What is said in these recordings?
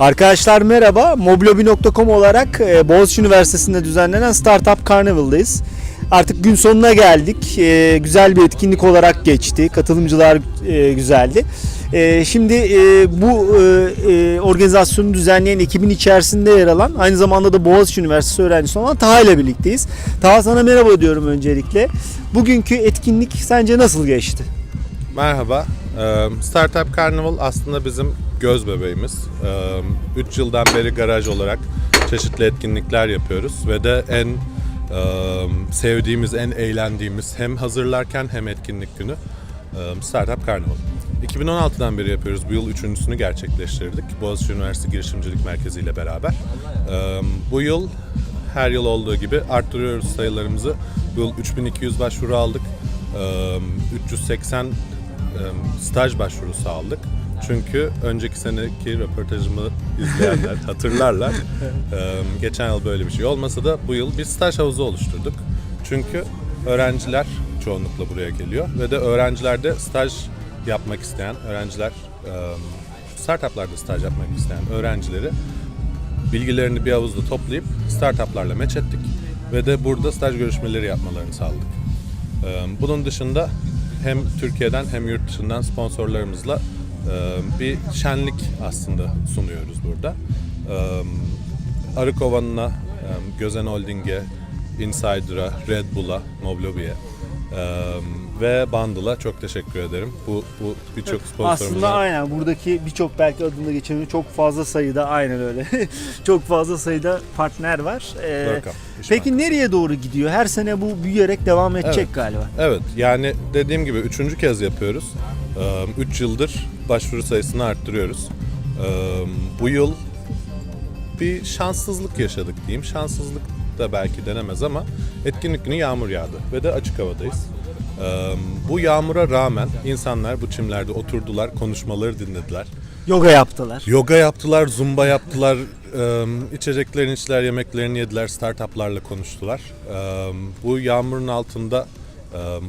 Arkadaşlar merhaba. Moblobi.com olarak e, Boğaziçi Üniversitesi'nde düzenlenen Startup Carnival'dayız. Artık gün sonuna geldik. E, güzel bir etkinlik olarak geçti. Katılımcılar e, güzeldi. Şimdi bu organizasyonu düzenleyen ekibin içerisinde yer alan aynı zamanda da Boğaziçi Üniversitesi öğrencisi olan Taha ile birlikteyiz. Taha sana merhaba diyorum öncelikle. Bugünkü etkinlik sence nasıl geçti? Merhaba. Startup Carnival aslında bizim göz bebeğimiz. 3 yıldan beri garaj olarak çeşitli etkinlikler yapıyoruz ve de en e, sevdiğimiz, en eğlendiğimiz hem hazırlarken hem etkinlik günü e, Startup Carnival. 2016'dan beri yapıyoruz. Bu yıl üçüncüsünü gerçekleştirdik. Boğaziçi Üniversitesi Girişimcilik Merkezi ile beraber. Ee, Bu yıl her yıl olduğu gibi arttırıyoruz sayılarımızı. Bu yıl 3200 başvuru aldık. Ee, 380 e, staj başvurusu aldık. Çünkü önceki seneki röportajımı izleyenler hatırlarlar. Ee, Geçen yıl böyle bir şey olmasa da bu yıl bir staj havuzu oluşturduk. Çünkü öğrenciler çoğunlukla buraya geliyor ve de öğrencilerde staj yapmak isteyen öğrenciler, e, startuplarda staj yapmak isteyen öğrencileri bilgilerini bir havuzda toplayıp startuplarla meç ettik ve de burada staj görüşmeleri yapmalarını sağladık. Bunun dışında hem Türkiye'den hem yurt dışından sponsorlarımızla bir şenlik aslında sunuyoruz burada. Ee, Arı Kovanı'na, e, Gözen Holding'e, Insider'a, Red Bull'a, Moblobi'ye e, ve Bundle'a çok teşekkür ederim. Bu, bu birçok sponsorumuza Aslında aynen buradaki birçok belki adında geçen çok fazla sayıda aynen öyle. çok fazla sayıda partner var. Ee. İş peki nereye doğru gidiyor? Her sene bu büyüyerek devam edecek Evet. galiba. Evet yani dediğim gibi üçüncü kez yapıyoruz. 3 yıldır başvuru sayısını arttırıyoruz. Ee, Bu yıl bir şanssızlık yaşadık diyeyim. Şanssızlık da belki denemez ama etkinlik günü yağmur yağdı ve de açık havadayız. Ee, Bu yağmura rağmen insanlar bu çimlerde oturdular, konuşmaları dinlediler. Yoga yaptılar. Yoga yaptılar, zumba yaptılar, içeceklerini içtiler, yemeklerini yediler, startuplarla konuştular. Bu yağmurun altında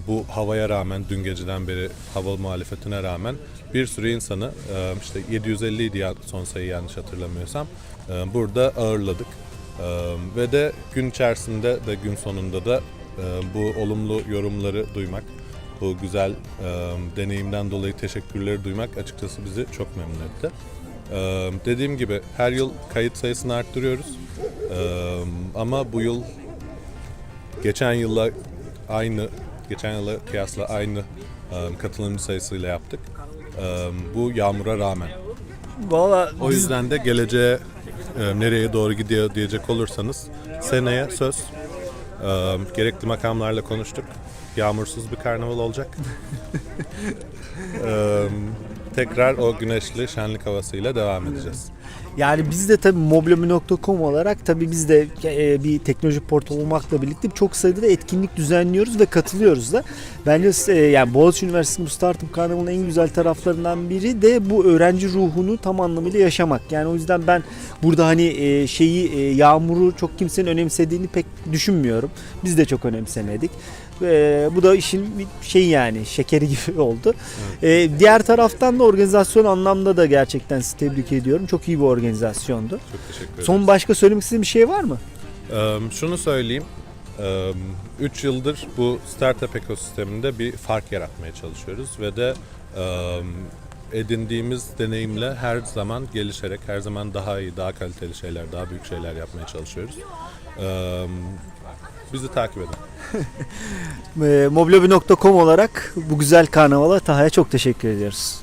bu havaya rağmen, dün geceden beri hava muhalefetine rağmen bir sürü insanı, işte 750 idi son sayı yanlış hatırlamıyorsam, burada ağırladık. Ve de gün içerisinde de gün sonunda da bu olumlu yorumları duymak, bu güzel deneyimden dolayı teşekkürleri duymak açıkçası bizi çok memnun etti. Dediğim gibi her yıl kayıt sayısını arttırıyoruz. Ama bu yıl geçen yılla aynı, geçen yıla kıyasla aynı e, katılımcı sayısıyla yaptık. E, bu yağmura rağmen. Valla O yüzden de geleceğe e, nereye doğru gidiyor diyecek olursanız seneye söz e, gerekli makamlarla konuştuk. Yağmursuz bir karnaval olacak. E, tekrar o güneşli şenlik havasıyla devam edeceğiz. Yani biz de tabii moblomi.com olarak tabii biz de e, bir teknoloji portalı olmakla birlikte çok sayıda da etkinlik düzenliyoruz ve katılıyoruz da. Bence e, yani Boğaziçi Üniversitesi'nin bu Startup Carnival'ın en güzel taraflarından biri de bu öğrenci ruhunu tam anlamıyla yaşamak. Yani o yüzden ben burada hani e, şeyi e, yağmuru çok kimsenin önemsediğini pek düşünmüyorum. Biz de çok önemsemedik. E, bu da işin bir şey yani şekeri gibi oldu. E, diğer taraftan da organizasyon anlamda da gerçekten sizi tebrik ediyorum. Çok iyi bir organizasyondu. Çok teşekkür ederim. Son başka söylemek istediğim bir şey var mı? Ee, şunu söyleyeyim. 3 yıldır bu startup ekosisteminde bir fark yaratmaya çalışıyoruz ve de edindiğimiz deneyimle her zaman gelişerek, her zaman daha iyi, daha kaliteli şeyler, daha büyük şeyler yapmaya çalışıyoruz. Bizi takip edin. Moblobi.com olarak bu güzel karnavala Taha'ya çok teşekkür ediyoruz.